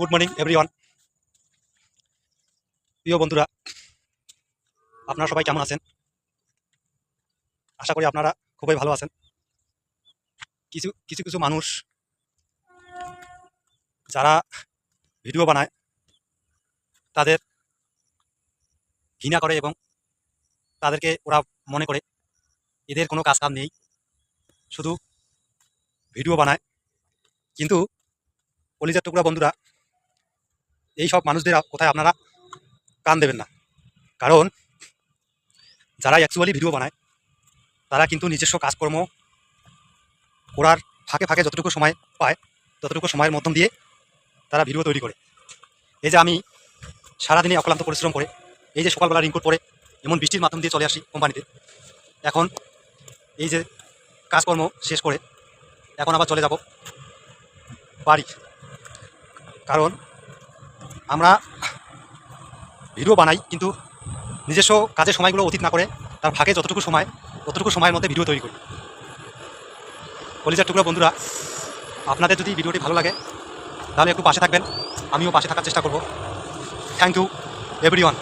Good morning everyone প্রিয় বন্ধুরা, আপনারা সবাই কেমন আছেন? আশা করি আপনারা খুবই ভালো আছেন। কিছু কিছু কিছু মানুষ যারা ভিডিও বানায়, তাদের ঘৃণা করে এবং তাদেরকে ওরা মনে করে, এদের কোনো কাজ কাম নেই, শুধু ভিডিও বানায়। কিন্তু কলিজার টুকরা বন্ধুরা এই সব মানুষদের কোথায় আপনারা কান দেবেন না। কারণ যারা অ্যাকচুয়ালি ভিডিও বানায়, তারা কিন্তু নিজস্ব কাজকর্ম করার ফাঁকে ফাঁকে যতটুকু সময় পায়, ততটুকু সময়ের মধ্যম দিয়ে তারা ভিডিও তৈরি করে। এই যে আমি সারাদিনে অক্লান্ত পরিশ্রম করে, এই যে সকালবেলা রিংকোট পরে, এমন বৃষ্টির মাধ্যম দিয়ে চলে আসি কোম্পানিতে। এখন এই যে কাজকর্ম শেষ করে, এখন আবার চলে যাব বাড়ি। কারণ আমরা ভিডিও বানাই, কিন্তু নিজস্ব কাজের সময়গুলো অতীত না করে তার ফাঁকে যতটুকু সময়, ততটুকু সময়ের মধ্যে ভিডিও তৈরি করি। কলিজার টুকরো, বন্ধুরা, আপনাদের যদি ভিডিওটি ভালো লাগে, তাহলে একটু পাশে থাকবেন, আমিও পাশে থাকার চেষ্টা করব। Thank you everyone